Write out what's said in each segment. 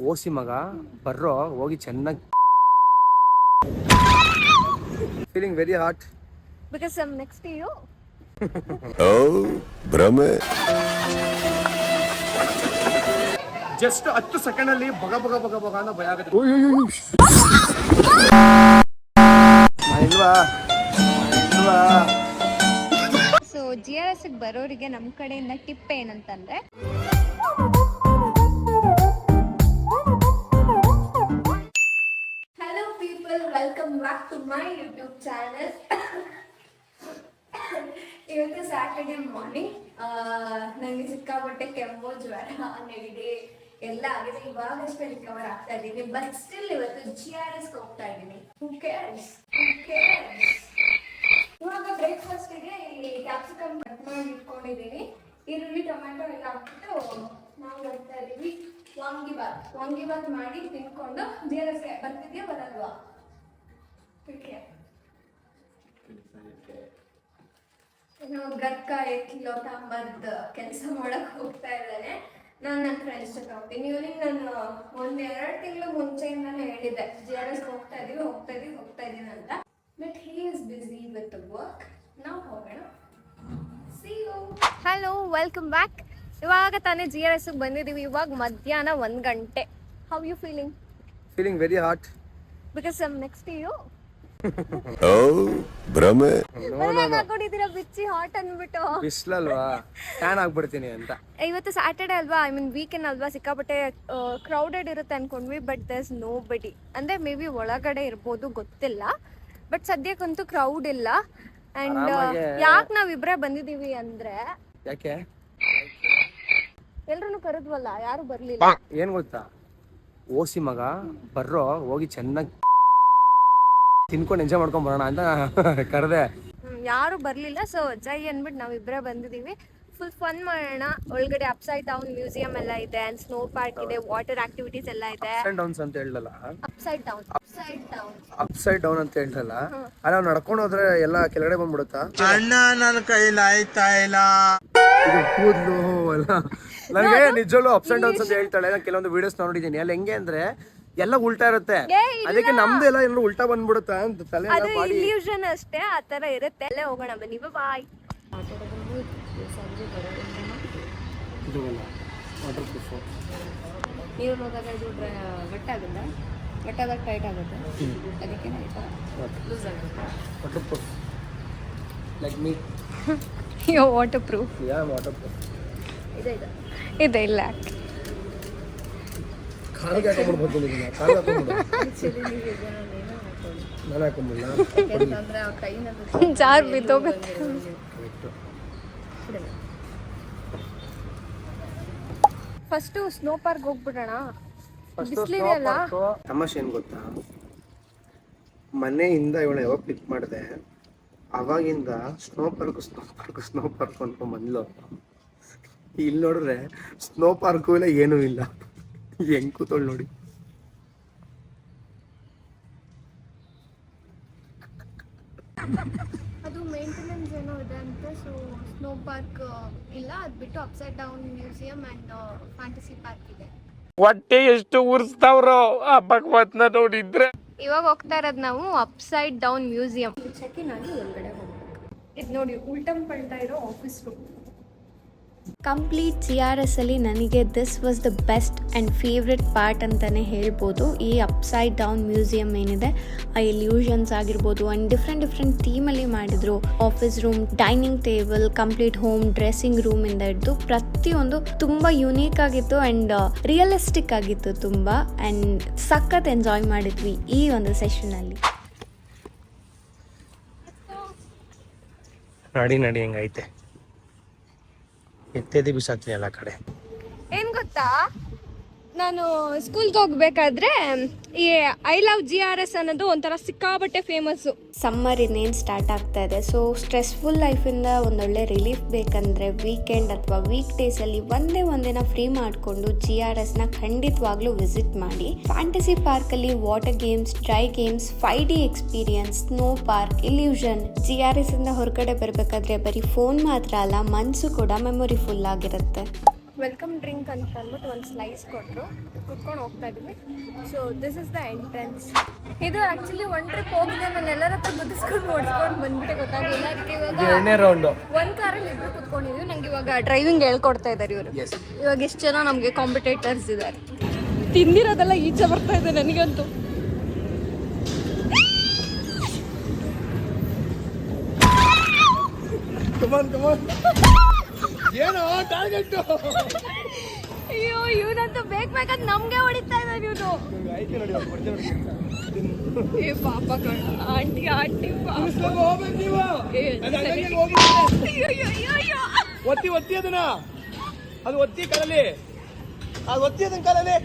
ಓಸಿ ಮಗ ಬರ್ರೋ ಹೋಗಿ ಚೆನ್ನಾಗಿ feeling very hot because I am next you oh ಭ್ರಮೆ ಜಸ್ಟ್ ಹತ್ತು ಸೆಕೆಂಡ್ ಅಲ್ಲಿ ಬಗ ಬಗ ಬಗ ಬಗ ಅನ್ನೋ ಭಯ ಆಗುತ್ತೆ. ಅಯ್ಯೋ ಇಲ್ವಾ? ಇಲ್ವಾ? ಸೊ ಜಿ ಆರ್ ಎಸ್ ಬರೋರಿಗೆ ನಮ್ಮ ಕಡೆಯಿಂದ ಟಿಪ್ ಏನಂತಂದ್ರೆ ಚಾನಲ್ ಇವತ್ತು ಸ್ಯಾಟರ್ಡೆ ಮಾರ್ನಿಂಗ್ ನನಗೆ ಸಿಕ್ಕಾಪಟ್ಟೆ ಕೆಮ್ಮು, ಜ್ವರ, ನೆಗಡಿ ಎಲ್ಲ ಆಗಿದೆ. ಇವಾಗಷ್ಟೇ ರಿಕವರ್ ಆಗ್ತಾ ಇದ್ದೀನಿ ಬಟ್ ಸ್ಟಿಲ್ ಇವತ್ತು ಜಿ ಆರ್ ಎಸ್ ಹೋಗ್ತಾ ಇದ್ದೀನಿ. ಇವಾಗ ಬ್ರೇಕ್ಫಾಸ್ಟಿಗೆ ಕ್ಯಾಪ್ಸಿಕಮ್ ಕಟ್ ಮಾಡಿ ಇಟ್ಕೊಂಡಿದ್ದೀನಿ. ಈರುಳ್ಳಿ, ಟೊಮೆಟೊ ಎಲ್ಲ ಹಾಕ್ಬಿಟ್ಟು ನಾವು ಬರ್ತಾ ಬಾತ್ ವಾಂಗಿಬಾತ್ ವಾಂಗಿಬಾತ್ ಮಾಡಿ ತಿನ್ಕೊಂಡು ಜೀರಕ್ಕೆ ಬರ್ತಿದ್ಯಾ, ಬರಲ್ವಾ? ಓಕೆ ಇನ್ನು ಗರ್ಕ ಎತ್ತಿಲೋ ತಾಂಬಾರ್ದು ಕೆಲಸ ಮಾಡಕ್ ಹೋಗ್ತಾ ಇದ್ದಾನೆ. ನಾನು ನನ್ನ ಫ್ರೆಂಡ್ಸ್ ಜೊತೆ ಹೋಗ್ತೀನಿ. ಇವ್ರಿಗೆ ನಾನು ಒಂದ್ ಎರಡು ತಿಂಗಳು ಮುಂಚೆಯಿಂದಾನೇ ಹೇಳಿದ್ದೆ. ಜಿ ಆರ್ ಎಸ್ ಹೋಗ್ತಾ ಇದೀವಿ ಹೋಗ್ತಾ ಇದೀವಿ ಹೋಗ್ತಾ ಇದೀನಿ ಅಂತ. But he is busy with work ನಾವು ಹೋಗೋಣ. ಹಲೋ ವೆಲ್ಕಮ್ ಬ್ಯಾಕ್ ಇವಾಗ ತಾನೇ ಜಿ ಆರ್ ಎಸ್ಗೆ ಬಂದಿದ್ದೀವಿ ಇವಾಗ ಮಧ್ಯಾಹ್ನ ಒಂದು ಗಂಟೆ. How you feeling feeling very hot because I'm next you oh ಭ್ರಮೆ. ಹಾಕೊಂಡಿದ್ದೀರಾ ಬಿಚ್ಚಿ ಹಾಟ್ ಅಂದ್ಬಿಟ್ಟು ಬಿಸ್ಲಲ್ವಾ? ಟ್ಯಾನ್ ಆಗ್ಬಿಡ್ತೀನಿ ಅಂತ. ಇವತ್ತು ಸ್ಯಾಟರ್ಡೆ ಅಲ್ವಾ? ಐ ಮೀನ್ ವೀಕೆಂಡ್ ಅಲ್ವಾ? ಸಿಕ್ಕಾಪಟ್ಟೆ ಕ್ರೌಡೆಡ್ ಇರುತ್ತೆ ಅನ್ಕೊಂಡ್ವಿ ಬಟ್ ದರ್ಸ್ ನೋ ಬಡಿ ಅಂದ್ರೆ ಮೇ ಬಿ ಒಳಗಡೆ ಇರ್ಬೋದು ಗೊತ್ತಿಲ್ಲ. ಬಟ್ ಸದ್ಯಕ್ಕಂತೂ ಕ್ರೌಡ್ ಇಲ್ಲ. ಅಂಡ್ ಯಾಕೆ ಯಾಕೆ ನಾವಿಬ್ರೇ ಬಂದಿದೀವಿ ಅಂದ್ರೆ ಯಾಕೆ? ಎಲ್ರು ಕರೆದ್ವಲ್ಲ ಯಾರು ಬರ್ಲಿಲ್ಲ. ಏನ್ ಗೊತ್ತಾ? ಓಸಿ ಮಗ ಬರ್ರೋ ಹೋಗಿ ಚೆನ್ನಾಗಿ ತಿನ್ಕೊಂಡು ಎಂಜಾಯ್ ಮಾಡ್ಕೊಂಡ್ ಬರೋಣ ಅಂತ ಕರೆದೆ. ಯಾರು ಬರ್ಲಿಲ್ಲ. ಸೊ ಜೈ ಅಂದ್ಬಿಟ್ಟು ನಾವಿಬ್ರೇ ಬಂದಿದೀವಿ. ಫುಲ್ ಫನ್ ಮಾಡೋಣ. ಒಳಗಡೆ ಅಪ್ಸೈಡ್ ಡೌನ್ ಮ್ಯೂಸಿಯಂ ಎಲ್ಲ ಇದೆ ಅಂಡ್ ಸ್ನೋ ಪಾರ್ಕ್ ಇದೆ ವಾಟರ್ ಆಕ್ಟಿವಿಟೀಸ್ ಎಲ್ಲ ಇದೆ. ಡೌನ್ಸ್ ಅಂತ ಹೇಳಲ್ಲ upside down upside down upside down ಅಂತ ಹೇಳ್ತಲ್ಲ ಅಲ್ಲ ನಾವು ನಡ್ಕೊಂಡು ಹೋದ್ರೆ ಎಲ್ಲ ಕೆಳಗಡೆ ಬಂದ್ಬಿಡುತ್ತಾ? ಅಣ್ಣ ನನ್ನ ಕೈಲಿ ಆಯ್ತಾ ಇಲ್ಲ. ಕೂದಲು ಎಲ್ಲ ನನಗೆ ನಿಜವಲ್ಲೂ ಅಪ್ಸ್ ಅಂಡ್ ಡೌನ್ಸ್ ಅಂತ ಹೇಳ್ತಾಳೆ. ನಾನು ಕೆಲವೊಂದು ವಿಡಿಯೋಸ್ ನೋಡಿದ್ದೀನಿ ಅಲ್ಲಿ ಹೆಂಗೆ ಅಂದ್ರೆ ಎಲ್ಲ ಉಲ್ಟಾ ಇರುತ್ತೆ. ಏ, ಇಲ್ಲ. ಅದಕ್ಕೆ ನಮ್ದು ಎಲ್ಲ ಎಲ್ಲ ಉಲ್ಟಾ ಬಂದ್ಬಿಡುತ್ತಾ ಅಂತ ತಲೆ ಎಲ್ಲ ಅದು ಮಾಡಿ ಇಲ್ಯೂಷನ್ ಅಷ್ಟೇ ಆ ತರ ಇರುತ್ತೆ. ಅಲ್ಲೇ ಹೋಗೋಣ ಬನ್ನಿ ಬಾಯ್ ನೀರು ಹೋದಾಗ ಇದು ಗಟ್ಟಾಗುತ್ತೆ ಗಟ್ಟಾದಾಗ ಟೈಟ್ ಆಗುತ್ತೆ. ಅದಕ್ಕೆ ಲೂಸ್ ಆಗುತ್ತೆ. Waterproof like me yo waterproof yeah waterproof ಇದೆ ಇದೆ. ಇದೆ ಇಲ್ಲ. ಕಾಲಿಗೆ ಹಾಕೊಂಡ್ಬಿಟ್ಟು ಬರ್ತೀನಿ ಕಾಲಿಗೆ ಹಾಕೊಂಡ್ಬಿಡು ನೀನು ನಾನು ಹಾಕೊಂಡಿಲ್ಲ. ಯಾಕಂದ್ರೆ ಆ ಕೈನ ಜಾರ್ ಬಿದ್ದೋಗುತ್ತೆ ಫಸ್ಟ್ ಸ್ನೋ ಪಾರ್ಕ್ ಹೋಗ್ಬಿಡೋಣ ಬಿಸಿಲಿದೆಯಲ್ಲ ತಮಾಷೆ ಏನು ಗೊತ್ತಾ? ಮನೆಯಿಂದ ಇವಳು ಯಾವಾಗ ಪಿಕ್ ಮಾಡಿದೆ? ಅವಾಗಿಂದ snow park snow park snow park ಅಂತ ಬಂದ್ಲು. ಇಲ್ಲಿ ನೋಡಿದ್ರೆ ಸ್ನೋ ಪಾರ್ಕು ಇಲ್ಲ ಏನೂ ಇಲ್ಲ. ಹೆಂಗ್ ಕೂತೋಳ್ ನೋಡಿ. ಅದು ಮೇಂಟೆನೆನ್ಸ್ ಏನೋ ಇದೆ ಅಂತ ಸೊ ಸ್ನೋ ಪಾರ್ಕ್ ಇಲ್ಲ ಅದು ಬಿಟ್ಟು upside down museum and fantasy park ಇದೆ. ಹೊಟ್ಟೆ ಎಷ್ಟು ಉರ್ಸ್ತಾವ್ರೋ ಆ ಭಗವತ್ನ ನೋಡಿದ್ರೆ. ಇವಾಗ ಹೋಗ್ತಾ ಇರೋದು ನಾವು ಅಪ್ಸೈಡ್ ಡೌನ್ ಮ್ಯೂಸಿಯಂ ಚೆಕಿನ್ ಆಗಿ ಒಳಗಡೆ ಹೋಗ್ಬೇಕು. ಇದು ನೋಡಿ ಉಲ್ಟಂ ಪಲ್ಟಾ ಇರೋ office room complete G R S ಅಲ್ಲಿ ನನಗೆ this was the best and favourite part ಅಂತಲೇ ಹೇಳ್ಬೋದು. ಈ ಅಪ್ಸೈಡ್ ಡೌನ್ ಮ್ಯೂಸಿಯಂ ಏನಿದೆ, ಆ ಇಲ್ಯೂಷನ್ಸ್ ಆಗಿರ್ಬೋದು ಅಂಡ್ ಡಿಫ್ರೆಂಟ್ ಡಿಫ್ರೆಂಟ್ ಅಲ್ಲಿ ಮಾಡಿದ್ರು. Office room dining table complete home dressing room ಇಂದ ಹಿಡಿದು ಪ್ರತಿಯೊಂದು ತುಂಬಾ ಯುನೀಕ್ ಆಗಿತ್ತು ಅಂಡ್ ರಿಯಲಿಸ್ಟಿಕ್ ಆಗಿತ್ತು ತುಂಬಾ ಅಂಡ್ ಸಖತ್ ಎಂಜಾಯ್ ಮಾಡಿದ್ವಿ ಈ ಒಂದು ಸೆಷನಲ್ಲಿ ನಡಿ ನಡಿ, ಹೆಂಗೈತೆ. ಎತ್ತೆದಿ ಬಿಸಾಕ್ತೀನಿ ಎಲ್ಲ ಕಡೆ. ಏನ್ ಗೊತ್ತಾ? ನಾನು ಸ್ಕೂಲ್ಗೆ ಹೋಗ್ಬೇಕಾದ್ರೆ ಈ I love G R S ಅನ್ನೋದು ಒಂಥರ ಸಿಕ್ಕಾಬಟ್ಟೆ ಫೇಮಸ್ಸು ಸಮ್ಮರ್ ಇನ್ನೇನು ಸ್ಟಾರ್ಟ್ ಆಗ್ತಾ ಇದೆ. ಸೊ ಸ್ಟ್ರೆಸ್ಫುಲ್ ಲೈಫಿಂದ ಒಂದೊಳ್ಳೆ ರಿಲೀಫ್ ಬೇಕಂದರೆ ವೀಕೆಂಡ್ ಅಥವಾ ವೀಕ್ ಡೇಸಲ್ಲಿ ಒಂದೇ ಒಂದಿನ ಫ್ರೀ ಮಾಡಿಕೊಂಡು ಜಿ ಆರ್ ಎಸ್ನ ಖಂಡಿತವಾಗ್ಲೂ ವಿಸಿಟ್ ಮಾಡಿ. ಫ್ಯಾಂಟಸಿ ಪಾರ್ಕಲ್ಲಿ water games dry games five D experience snow park illusion G R S ಇಂದ ಹೊರಗಡೆ ಬರಬೇಕಾದ್ರೆ ಬರೀ ಫೋನ್ ಮಾತ್ರ ಅಲ್ಲ ಮನಸ್ಸು ಕೂಡ ಮೆಮೊರಿ ಫುಲ್ ಆಗಿರುತ್ತೆ. ವೆಲ್ಕಮ್ ಡ್ರಿಂಕ್ ಅಂತ ಅಂದ್ಬಿಟ್ಟು ಒಂದು ಸ್ಲೈಸ್ ಕೊಟ್ಟರು ಕುತ್ಕೊಂಡು ಹೋಗ್ತಾ ಇದ್ದೀವಿ so this is the entrance ಇದು ಆ್ಯಕ್ಚುಲಿ ಒನ್ ಟ್ರಿಪ್ ಹೋಗಿದೆ. ನಾನು ಎಲ್ಲರ ಹತ್ರ ಗುದ್ದಿಸ್ಕೊಂಡು ಓಡಿಸ್ಕೊಂಡು ಬಂದ್ಬಿಟ್ಟೆ ಗೊತ್ತಾಗಲಿಲ್ಲ. ಅದಕ್ಕೆ ಇವಾಗ ಎರಡನೇ ರೌಂಡು ಒಂದು ಕಾರಲ್ಲಿ ಇಬ್ಬರು ಕುತ್ಕೊಂಡಿದ್ವಿ. ನಂಗೆ ಇವಾಗ ಡ್ರೈವಿಂಗ್ ಹೇಳ್ಕೊಡ್ತಾ ಇದ್ದಾರೆ ಇವರು. ಇವಾಗ ಎಷ್ಟು ಜನ ನಮಗೆ ಕಾಂಪಿಟೇಟರ್ಸ್ ಇದ್ದಾರೆ ತಿಂದಿರೋದೆಲ್ಲ ಈಚೆ ಬರ್ತಾ ಇದೆ ನನಗಂತೂ. ಕಮಾನ್ ಕಮಾನ್ ಏನೋ ಟಾರ್ಗೆಟ್ ಅಯ್ಯೋ ಇವನಂತೂ ಬೇಕು ಬೇಕಂತ ನಮ್ಗೆ ಹೊಡಿತಾ ಇದ್ದಾನೆ ಇವನು. ನೋಡಿ ಏ ಪಾಪ ಕಣ. ಆಂಟಿ ಆಂಟಿ ಪಾಪ. ಹೋಗ್ಬೇಕು ನೀವು. ಒತ್ತಿ ಒತ್ತಿ ಅದನ್ನ. ಅದು ಒತ್ತಿ ಕಾಲಲ್ಲಿ. ಅದು ಒತ್ತಿ ಅದನ್ನ ಕಾಲಲ್ಲಿ.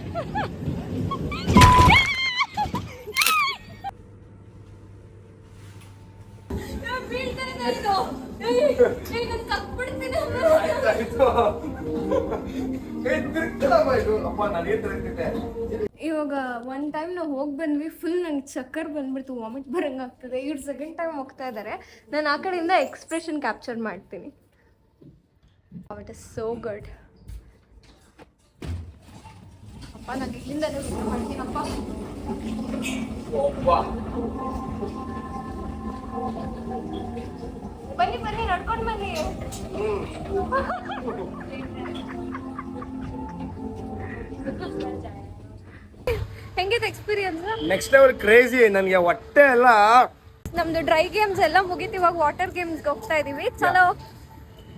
ಇವಾಗ ಒನ್ ಟೈಮ್ ನಾವು ಹೋಗಿ ಬಂದ್ವಿ ಫುಲ್ ನಂಗೆ ಚಕ್ಕರ್ ಬಂದ್ಬಿಡ್ತು ವಾಮಿಟ್ ಬರಂಗ್ ಆಗ್ತದೆ ಇವ್ರು ಸೆಕೆಂಡ್ ಟೈಮ್ ಹೋಗ್ತಾ ಇದ್ದಾರೆ ನಾನು ಆ ಕಡೆಯಿಂದ ಎಕ್ಸ್ಪ್ರೆಷನ್ ಕ್ಯಾಪ್ಚರ್ ಮಾಡ್ತೀನಿ. ಇಟ್ ಇಸ್ ಸೋ ಗುಡ್ ಅಪ್ಪ, ನಾನು ಇಲ್ಲಿಂದ ಮಾಡ್ತೀನಪ್ಪ. ಬನ್ನಿ ಬನ್ನಿ ನಡ್ಕೊಂಡು ಬನ್ನಿ. ಹೆಂಗಿದೆ ಎಕ್ಸ್ಪೀರಿಯನ್ಸ್ ನೆಕ್ಸ್ಟ್ ಲೆವೆಲ್ ಕ್ರೇಜಿ ನನಗೆ ಹೊಟ್ಟೆ ಎಲ್ಲ ನಮ್ದು ಡ್ರೈ ಗೇಮ್ಸ್ ಎಲ್ಲ ಮುಗೀತು ಇವಾಗ ವಾಟರ್ ಗೇಮ್ಸ್ಗೆ ಹೋಗ್ತಾ ಇದೀವಿ. ಚಲೋ.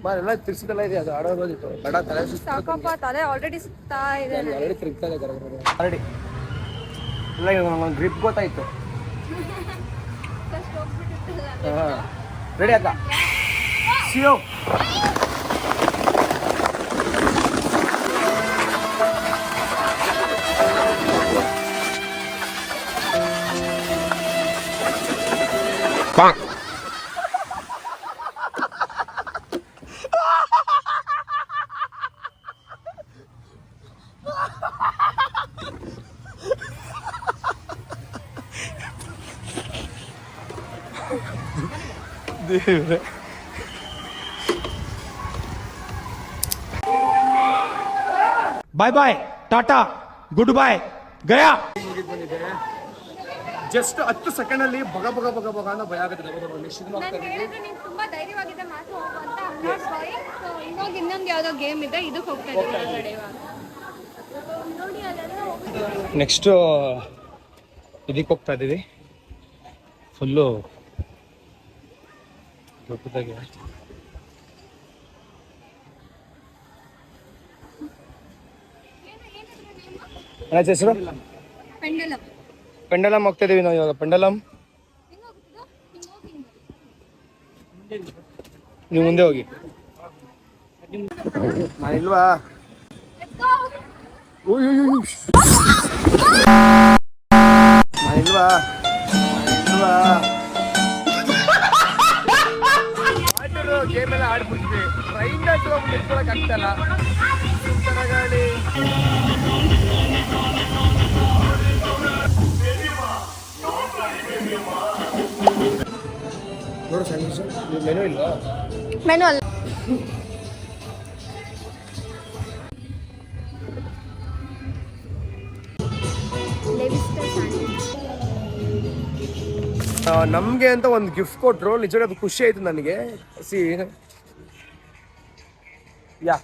ಬಾ ಎಲ್ಲ ತಿರ್ಸಿದೆಲ್ಲ ಇದೆ ಅದು ಆಡೋದಿತ್ತು ಬೇಡ ತಲೆ ಸುಸ್ತು ಸಾಕಪ್ಪ ತಲೆ ಆಲ್ರೆಡಿ ಸುತ್ತಾ ಇದೆ. ಆಲ್ರೆಡಿ ತಿರುಗ್ತಾ ಇದೆ ಆಲ್ರೆಡಿ ಇಲ್ಲ ಈಗ ನನಗೊಂದು ಗ್ರಿಪ್ ಗೊತ್ತಾಯ್ತು. ಹೋಗ್ಬಿಟ್ಟಿರ್ತಲ್ಲ. ಹಾಂ ರೆಡಿ ಅಕ್ಕ ದೇವ್ರೆ. Bye bye tata goodbye ಗಯಾ ಜಸ್ಟ್ ಹತ್ತು ಸೆಕೆಂಡ್ ಅಲ್ಲಿ ಬಗ ಬಗ ಬಗ ಬಗ ಅನ್ನೋ ಭಯ ಆಗುತ್ತೆ ಇನ್ನೊಂದು ಯಾವ್ದೋ ಗೇಮ್ ಇದೆ ಇದಕ್ಕೆ ಹೋಗ್ತಾ ಇದ್ದೀವಿ ನೆಕ್ಸ್ಟು ಇದಕ್ಕೆ ಹೋಗ್ತಾ ಇದ್ದೀವಿ. ಫುಲ್ಲು ದೊಡ್ಡದಾಗಿ ಹೆಸರು? ಪೆಂಡಲಮ್ ಪೆಂಡಲಮ್ ಹೋಗ್ತಾ ಇದೀವಿ ನಾವು ಇವಾಗ. ಪೆಂಡಲಂ. ನೀವು ಮುಂದೆ ಹೋಗಿ. ಇಲ್ವಾ? ಇಲ್ವಾ? go. ಗೇಮ್ ಎಲ್ಲ ಆಡ್ಬಿಟ್ವಿ ಟ್ರೈನ್ ನಿಂತ್ಕೊಳಕ್ ಆಗ್ತಲ್ಲ ಸುಂದರ ಗಾಡಿ ನೋಡು ಸಂದೇಶ ನೀವು ಮೆನು ಇಲ್ವಾ ಮೆನು ಅಲ್ಲ ನಮಗೆ ಅಂತ ಒಂದು ಗಿಫ್ಟ್ ಕೊಟ್ಟರು ನಿಜವಾಗಿ ಅದು ಖುಷಿ ಆಯ್ತು ನನಗೆ. ಸಿ ಯಾ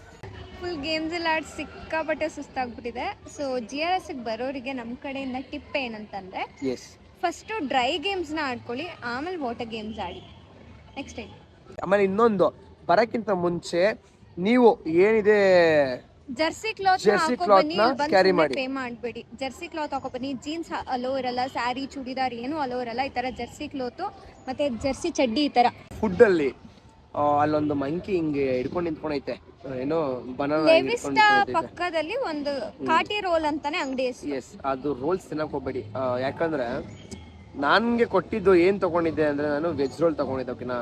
ಫುಲ್ ಗೇಮ್ಸ್ ಎಲ್ಲ ಆಡಿ ಸಿಕ್ಕಾಪಟ್ಟೆ ಸುಸ್ತಾಗ್ಬಿಟ್ಟಿದೆ. ಸೊ ಜಿ ಆರ್ ಎಸ್ ಬರೋರಿಗೆ ನಮ್ಮ ಕಡೆಯಿಂದ ಟಿಪ್ ಏನಂತಂದ್ರೆ ಎಸ್ ಫಸ್ಟು ಡ್ರೈ ಗೇಮ್ಸ್ನ ಆಡ್ಕೊಳ್ಳಿ ಆಮೇಲೆ ವಾಟರ್ ಗೇಮ್ಸ್ ಆಡಿ. ನೆಕ್ಸ್ಟ್ ಟೈಮ್ ಆಮೇಲೆ ಇನ್ನೊಂದು ಬರಕ್ಕಿಂತ ಮುಂಚೆ ನೀವು ಏನಿದೆ jersey cloth jersey cloth carry ಮಾಡಿ. ಪೇ ಮಾಡಬೇಡಿ. ಜರ್ಸಿ ಕ್ಲಾತ್ ಹಾಕೋ ಬನ್ನಿ ಜೀನ್ಸ್ ಅಲೋ ಇರಲ್ಲ ಸ್ಯಾರಿ ಚೂಡಿದಾರ್ ಏನು ಅಲೋ ಇರಲ್ಲ ಈ ತರ ಜರ್ಸಿ ಕ್ಲಾತ್ ಮತ್ತೆ ಜರ್ಸಿ ಚಡ್ಡಿ ಈ ತರ. ಫುಡ್ ಅಲ್ಲಿ ಅಲ್ಲೊಂದು ಮಂಕಿ ಹಿಂಗೆ ಹಿಡ್ಕೊಂಡು ನಿಂತ್ಕೊಂಡೈತೆ. ಏನೋ ಬನಾನಾ ಪಕ್ಕದಲ್ಲಿ ಒಂದು ಕಾಟಿ ರೋಲ್ ಅಂತಾನೆ ಅಂಗಡಿ ಎಸ್ ಅದು ರೋಲ್ಸ್ ತಿನ್ನಕ್ ಹೋಗ್ಬೇಡಿ. ಯಾಕಂದ್ರೆ ನನ್ಗೆ ಕೊಟ್ಟಿದ್ದು ಏನ್ ತಗೊಂಡಿದ್ದೆ ಅಂದ್ರೆ ನಾನು ವೆಜ್ ರೋಲ್ ತಗೊಂಡಿದ್ದೆ ಓಕೆನಾ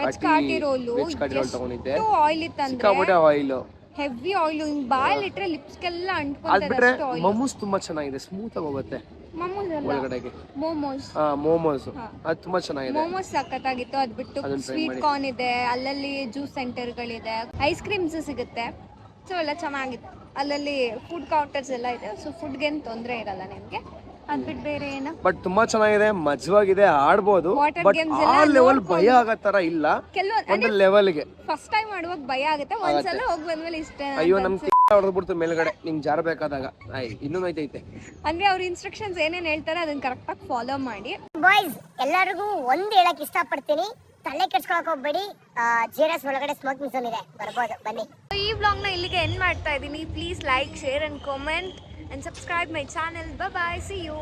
veg kathi roll veg kathi roll ತಗೊಂಡಿದ್ದೆ. ಆಯಿಲ್ ಇತ್ತಂದ್ರೆ? ಆಯಿಲ್ ಹೆವಿ ಆಯಿಲ್ ಹಿಂಗ್ ಬಾಯಲ್ ಇಟ್ರೆ ಲಿಪ್ಸ್ಗೆಲ್ಲ ಅದ್ ಬಿಟ್ರೆ ಮಮೂಸ್ ತುಂಬಾ ಚೆನ್ನಾಗಿದೆ ಸ್ಮೂತ್ ಆಗಿ ಹೋಗುತ್ತೆ ಮೋಮೋಸ್ ಅಲ್ಲ? ಒಳಗಡೆಗೆ. ಮೋಮೋಸ್ ಹಾ ಮೋಮೋಸ್ ಅದು ತುಂಬಾ ಚೆನ್ನಾಗಿದೆ. ಮೋಮೋಸ್ ಸಖತ್ತಾಗಿತ್ತು ಅದ್ ಬಿಟ್ಟು ಅದನ್ನ try ಸ್ವೀಟ್ ಮಾಡಿ. ಕಾರ್ನ್ ಇದೆ ಅಲ್ಲಲ್ಲಿ ಜ್ಯೂಸ್ ಸೆಂಟರ್ಗಳಿದೆ ಐಸ್ ಕ್ರೀಮ್ಸ್ ಸಿಗುತ್ತೆ. ಸೊ ಎಲ್ಲ ಚೆನ್ನಾಗಿತ್ತು. ಅಲ್ಲಲ್ಲಿ ಫುಡ್ ಕೌಂಟರ್ಸ್ ಎಲ್ಲ ಇದೆ ಸೊ ಫುಡ್ಗೇನು ತೊಂದರೆ ಇರಲ್ಲ ನಿಮಗೆ. ಬಟ್ ತುಂಬಾ ಚೆನ್ನಾಗಿದೆ ಮಜವಾಗಿದೆ ಆಡ್ಬೋದು. ಬಟ್ ಆ ಎಲ್ಲ ಲೆವೆಲ್ ಭಯ ಆಗೋ ತರ ಇಲ್ಲ. ಒಂದು ಲೆವೆಲ್ಗೆ ಫಸ್ಟ್ ಟೈಮ್ ಮಾಡುವಾಗ ಭಯ ಆಗುತ್ತೆ ಒಂದ್ಸಲ ಹೋಗಿ ಬಂದ್ಮೇಲೆ ಇಷ್ಟ ಅಯ್ಯೋ ನಮ್ ಹೊಡೆದ್ಬಿಡ್ತು ಮೇಲ್ಗಡೆ. ನಿಮ್ ಜಾರಬೇಕಾದಾಗ ಇನ್ನೂ ಐತೈತೆ ಅಂದ್ರೆ ಅವ್ರ ಇನ್ಸ್ಟ್ರಕ್ಷನ್ಸ್ ಏನೇನ್ ಹೇಳ್ತಾರೆ ಅದನ್ನ ಕರೆಕ್ಟ್ ಆಗಿ ಫಾಲೋ ಮಾಡಿ. ಬಾಯ್ಸ್ ಎಲ್ಲರಿಗೂ ಒಂದ್ ಹೇಳಕ್ ಇಷ್ಟಪಡ್ತೀನಿ. ತಲೆ ಕೆಡ್ಸ್ಕೊಳಕ್ ಹೋಗ್ಬೇಡಿ. ಜೀರಸ್ ಒಳಗಡೆ ಸ್ಮೋಕಿಂಗ್ ಝೋನ್ ಇದೆ. ಬರ್ಬೋದು ಬನ್ನಿ. ಈ ವ್ಲಾಗ್ನ ಇಲ್ಲಿಗೆ ಎಂಡ್ ಮಾಡ್ತಾ ಇದ್ದೀನಿ. Please like share and comment and subscribe my channel bye see you